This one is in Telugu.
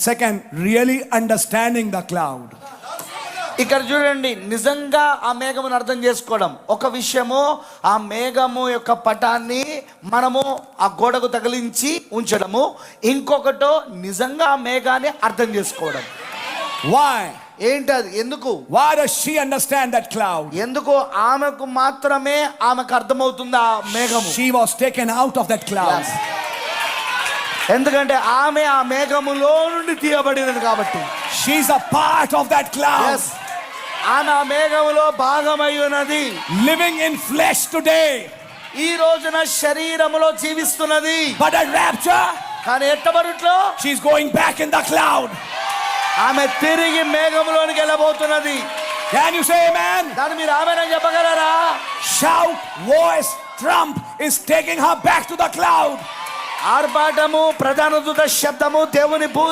second, really understanding the cloud. ఇక్కడ చూడండి నిజంగా ఆ మేఘమును అర్థం చేసుకోవడం ఒక విషయము ఆ మేఘము యొక్క పటాన్ని మనము ఆ గోడకు తగిలించి ఉంచడము ఇంకొకటో నిజంగా ఆ మేఘాన్ని అర్థం చేసుకోవడం Why? ఏంటి అది ఎందుకు does she understand that cloud? ఎందుకు ఆమెకు మాత్రమే ఆమెకు అర్థమవుతుంది ఆ మేఘము She was taken out of that cloud. ఎందుకంటే ఆమె ఆ మేఘములో నుండి తీయబడినది కాబట్టి. She's a part of that class ఆమె ఆ మేఘములో భాగమై ఉన్నది లివింగ్ ఇన్ ఫ్లెష్ టుడే ఈ రోజున శరీరములో జీవిస్తున్నది. బట్ అ రాప్చర్ కానీ ఎట్టబడుట్లో? She's going back in the cloud ఆమె తిరిగి మేఘములోనికి వెళ్ళబోతున్నది. Can you say amen? దాని మీరు ఆమేన చెప్పగలరా? Shout voice Trump is taking her back to the cloud. ఆర్భాటము ప్రధాన దూత శబ్దము దేవుని భూ